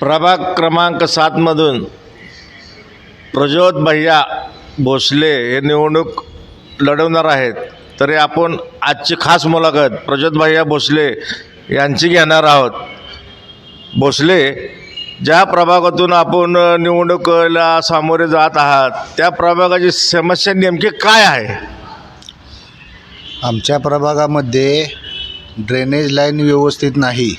प्रभाग क्रमांक सातमधून प्रज्योत भैया भोसले हे निवडणूक लढवणार आहेत. तरी आपण आजची खास मुलाखत प्रज्योत भैया भोसले यांची घेणार आहोत. भोसले ज्या प्रभागातून आपण निवडणुकीला सामोरे जात आहात त्या प्रभागाची समस्या नेमकी काय आहे? आमच्या प्रभागामध्ये ड्रेनेज लाईन व्यवस्थित नाही.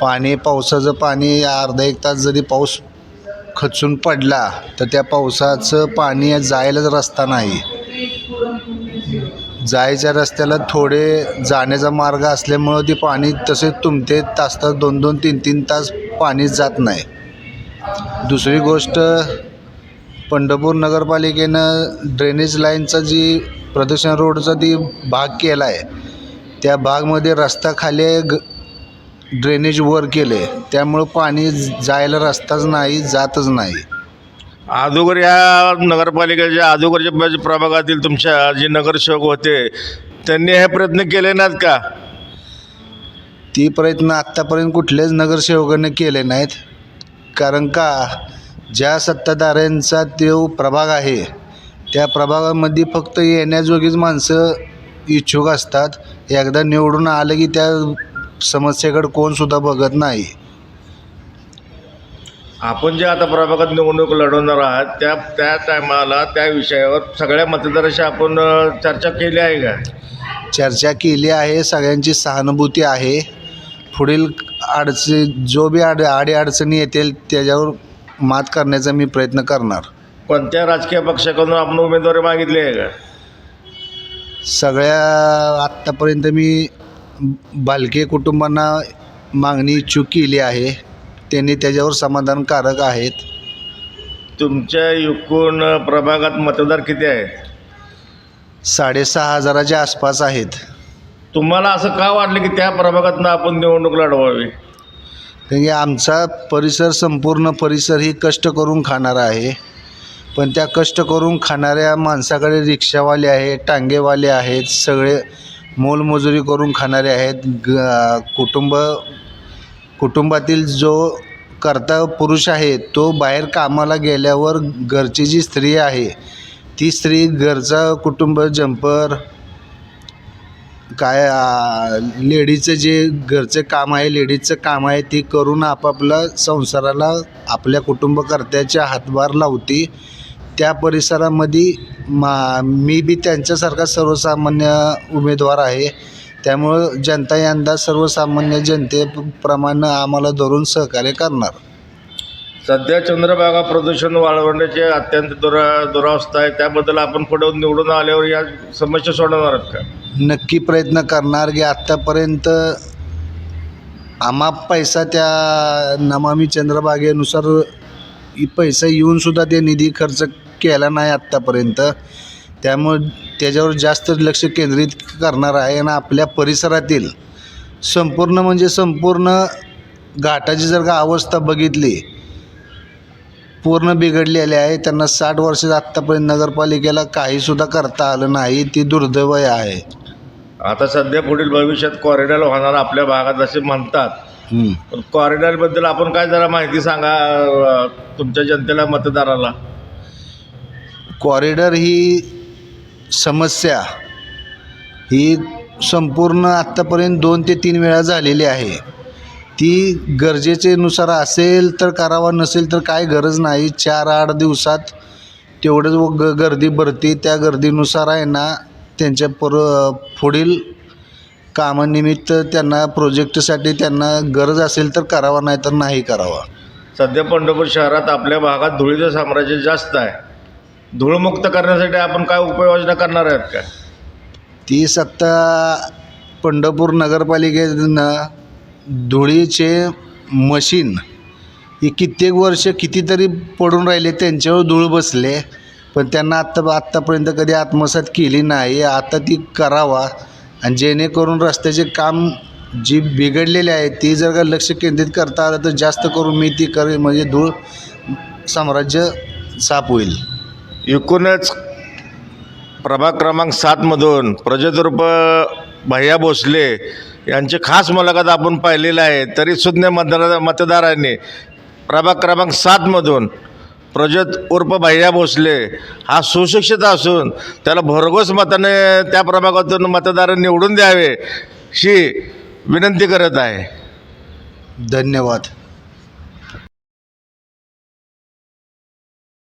पाणी पावसाचं पाणी अर्धा एक तास जरी पाऊस खचून पडला तर त्या पावसाचं पाणी जायलाच रस्ता नाही. जायच्या रस्त्याला थोडे जाण्याचा मार्ग असल्यामुळं ते पाणी तसे तुमते तास तास दोन दोन तीन तीन तास पाणी जात नाही. दुसरी गोष्ट पंढरपूर नगरपालिकेनं ड्रेनेज लाईनचा जी प्रदूषण रोडचा ती भाग केला आहे त्या भागमध्ये रस्ता खाली ग ड्रेनेज वर केले. त्यामुळं पाणी जायला रस्ताच नाही जातच नाही. अगोदर या नगरपालिकेच्या अगोदरच्या म्हणजे प्रभागातील तुमच्या जे नगरसेवक होते त्यांनी हे प्रयत्न केले नाहीत का? ती प्रयत्न आत्तापर्यंत कुठल्याच नगरसेवकाने केले नाहीत. कारण का? ज्या सत्ताधाऱ्यांचा तो प्रभाग आहे त्या प्रभागामध्ये फक्त येण्याजोगीच माणसं इच्छुक असतात. एकदा निवडून आलं की त्या समस्येकडे कोणसुद्धा बघत नाही. आपण जे आता प्रभागात निवडणूक लढवणार आहात त्या त्या टायमाला त्या विषयावर सगळ्या मतदाराशी आपण अ, चर्चा केली आहे का? चर्चा केली आहे सगळ्यांची सहानुभूती आहे. पुढील अडचणी जो बी आडी अडचणी येतील त्याच्यावर मात करण्याचा मी प्रयत्न करणार. कोणत्या राजकीय पक्षाकडून आपण उमेदवारी मागितली आहे का? सगळ्या आत्तापर्यंत मी बालके कुटुंबांना मागणी इच्छुक केली आहे. त्यांनी त्याच्यावर समाधानकारक आहेत. तुमच्या एकूण प्रभागात मतदार किती आहेत साडेसहा हजाराच्या आसपास आहेत. तुम्हाला असं का वाटलं की त्या प्रभागातनं आपण निवडणूक लढवावी? की आमचा परिसर संपूर्ण परिसर ही कष्ट करून खाणारा आहे. पण त्या कष्ट करून खाणाऱ्या माणसाकडे रिक्षावाले आहेत टांगेवाले आहेत सगळे मोलमजुरी करून खाणारे आहेत. ग कुटुंब कुटुंबातील जो कर्ता पुरुष आहे तो बाहेर कामाला गेल्यावर घरची जी स्त्री आहे ती स्त्री घरचा कुटुंब जंपर काय लेडीचं जे घरचं काम आहे लेडीजचं काम आहे ती करून आपापला संसाराला आपल्या कुटुंबकर्त्याच्या हातभार लावते. त्या परिसरामध्ये मा मी बी त्यांच्यासारखा सर्वसामान्य उमेदवार आहे. त्यामुळं जनता यंदा सर्वसामान्य जनतेप्रमाणे आम्हाला धरून सहकार्य करणार. सध्या चंद्रभागा प्रदूषण वाढवण्याची अत्यंत दुरा दुरावस्था आहे. त्याबद्दल आपण पुढे निवडून आल्यावर या समस्या सोडवणार आहेत का? नक्की प्रयत्न करणार की आत्तापर्यंत आम्हा पैसा त्या नमामी चंद्रभागेनुसार पैसा येऊनसुद्धा ते निधी खर्च केला नाही आत्तापर्यंत. त्यामुळे त्याच्यावर जास्त लक्ष केंद्रित करणार आहे आणि आपल्या परिसरातील संपूर्ण म्हणजे संपूर्ण घाटाची जर का अवस्था बघितली पूर्ण बिघडलेली आहे त्यांना साठ वर्ष आत्तापर्यंत नगरपालिकेला काहीसुद्धा करता आलं नाही ती दुर्दैव आहे. आता सध्या पुढील भविष्यात कॉरिडॉर होणार आपल्या भागात असे म्हणतात. पण कॉरिडॉरबद्दल आपण काय जरा माहिती सांगा तुमच्या जनतेला मतदाराला? कॉरिडॉर ही समस्या ही संपूर्ण आत्तापर्यंत दोन ते तीन वेळा झालेली आहे. ती गरजेचेनुसार असेल तर करावा नसेल तर काय गरज नाही. चार आठ दिवसात तेवढंच व ग गर्दी भरती त्या गर्दीनुसार आहे ना त्यांच्या पर पुढील कामानिमित्त त्यांना प्रोजेक्टसाठी त्यांना गरज असेल तर करावा नाही तर नाही करावा. सध्या पंढरपूर शहरात आपल्या भागात धुळीचं साम्राज्य जास्त आहे. धूळमुक्त करण्यासाठी आपण काय उपाययोजना करणार आहेत का? ती सत्ता पंढरपूर नगरपालिकेनं धुळीचे मशीन ही कित्येक वर्ष कितीतरी पडून राहिले त्यांच्यावर धूळ बसले पण त्यांना आत्ता आत्तापर्यंत कधी आत्मसात केली नाही. आता ती करावा आणि जेणेकरून रस्त्याचे काम जी बिघडलेली आहे ती जर का लक्ष केंद्रित करता आलं तर जास्त करून मी ती करेन म्हणजे धूळ साम्राज्य साफ होईल. एकूणच प्रभाग क्रमांक सातमधून प्रजतरूप भैया भोसले यांची खास मुलाखत आपण पाहिलेली आहे. तरी सुज्ञ मतदार मतदारांनी प्रभाग क्रमांक सातमधून प्रजत उर्फ भैया भोसले हा सुशिक्षित असून त्याला भरघोस मताने त्या प्रभागातून मतदारांनी निवडून द्यावे अशी विनंती करत आहे. धन्यवाद.